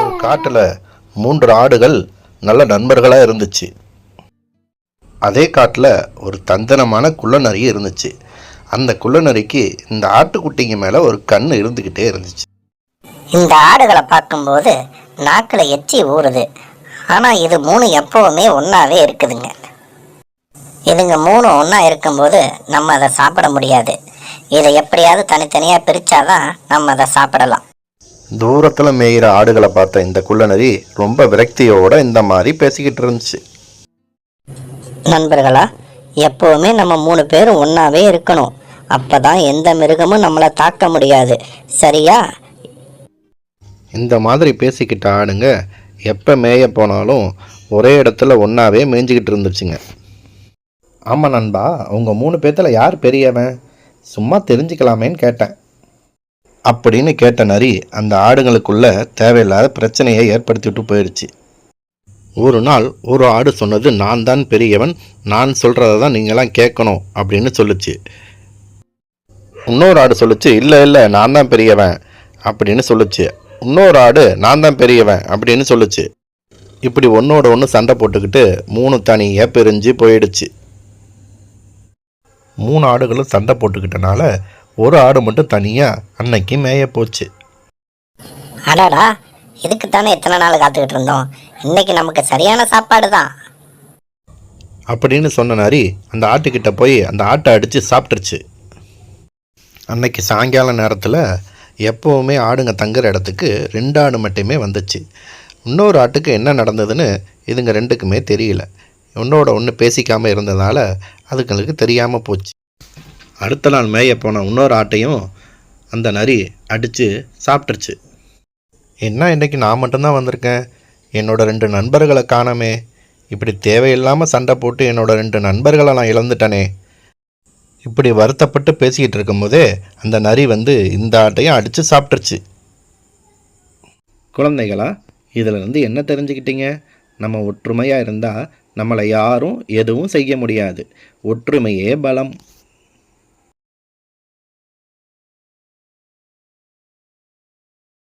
ஒரு காட்டில் மூன்று ஆடுகள் நல்ல நண்பர்களாக இருந்துச்சு. அதே காட்டில் ஒரு தந்தனமான குள்ளநரி இருந்துச்சு. அந்த குள்ளநரிக்கு இந்த ஆட்டுக்குட்டிங்க மேலே ஒரு கண் இருந்துக்கிட்டே இருந்துச்சு. இந்த ஆடுகளை பார்க்கும்போது நாக்கில் எச்சி ஊறுது. ஆனால் இது மூணு எப்போவுமே ஒன்றாவே இருக்குதுங்க. இதுங்க மூணு ஒன்றா இருக்கும்போது நம்ம அதை சாப்பிட முடியாது. இதை எப்படியாவது தனித்தனியாக பிரித்தாதான் நம்ம அதை சாப்பிடலாம். தூரத்தில் மேயிற ஆடுகளை பார்த்த இந்த குள்ளநரி ரொம்ப விரக்தியோட இந்த மாதிரி பேசிக்கிட்டு இருந்துச்சு. நண்பர்களா எப்பவுமே நம்ம மூணு பேரும் ஒன்றாவே இருக்கணும். அப்போ தான் எந்த மிருகமும் நம்மளை தாக்க முடியாது. சரியா? இந்த மாதிரி பேசிக்கிட்ட ஆடுங்க எப்போ மேய போனாலும் ஒரே இடத்துல ஒன்றாவே மேய்ஞ்சிக்கிட்டு இருந்துச்சுங்க. ஆமாம் நண்பா அவங்க மூணு பேர்த்தில் யார் பெரியவன்? சும்மா தெரிஞ்சுக்கலாமேன்னு கேட்டேன். அப்படின்னு கேட்ட நரி அந்த ஆடுங்களுக்குள்ள தேவையில்லாத பிரச்சனையை ஏற்படுத்திவிட்டு போயிடுச்சு. ஒரு நாள் ஒரு ஆடு சொன்னது நான் தான் பெரியவன் நான் சொல்கிறத தான் நீங்களாம் கேட்கணும் அப்படின்னு சொல்லுச்சு. இன்னொரு ஆடு சொல்லுச்சு இல்லை இல்லை நான் தான் பெரியவன் அப்படின்னு சொல்லுச்சு. இன்னொரு ஆடு நான் தான் பெரியவன் அப்படின்னு சொல்லுச்சு. இப்படி ஒன்றோட ஒன்று சண்டை போட்டுக்கிட்டு மூணு தனியாக பிரிஞ்சு போயிடுச்சு. மூணு ஆடுகளும் சண்டை போட்டுக்கிட்டனால ஒரு ஆடு மட்டும் தனியாக அன்னைக்கு மேய போச்சு. அடாடா இதுக்கு தானே இத்தனை நாள் காத்துக்கிட்டு இருந்தோம். இன்னைக்கு நமக்கு சரியான சாப்பாடு தான். அப்படின்னு சொன்ன நரி அந்த ஆட்டுக்கிட்ட போய் அந்த ஆட்டை அடித்து சாப்பிட்டுருச்சு. அன்னைக்கு சாயங்கால நேரத்தில் எப்போவுமே ஆடுங்க தங்குற இடத்துக்கு ரெண்டு ஆடு மட்டுமே வந்துச்சு. இன்னொரு ஆட்டுக்கு என்ன நடந்ததுன்னு இதுங்க ரெண்டுக்குமே தெரியல. ஒன்றோட ஒன்று பேசிக்காமல் இருந்ததால் அதுங்களுக்கு தெரியாமல் போச்சு. அடுத்த நாள் மேய போன இன்னொரு ஆட்டையும் அந்த நரி அடித்து சாப்பிட்டுருச்சு. என்ன இன்னைக்கு நான் மட்டும்தான் வந்திருக்கேன்? என்னோட ரெண்டு நண்பர்களை காணோமே. இப்படி தேவையில்லாமல் சண்டை போட்டு என்னோட ரெண்டு நண்பர்களை நான் இழந்துட்டனே. இப்படி வருத்தப்பட்டு பேசிக்கிட்டு இருக்கும்போதே அந்த நரி வந்து இந்த ஆட்டையும் அடித்து சாப்பிட்டுருச்சு. குழந்தைகளா இதில் இருந்து என்ன தெரிஞ்சுக்கிட்டீங்க? நம்ம ஒற்றுமையாக இருந்தால் நம்மளை யாரும் எதுவும் செய்ய முடியாது. ஒற்றுமையே பலம்.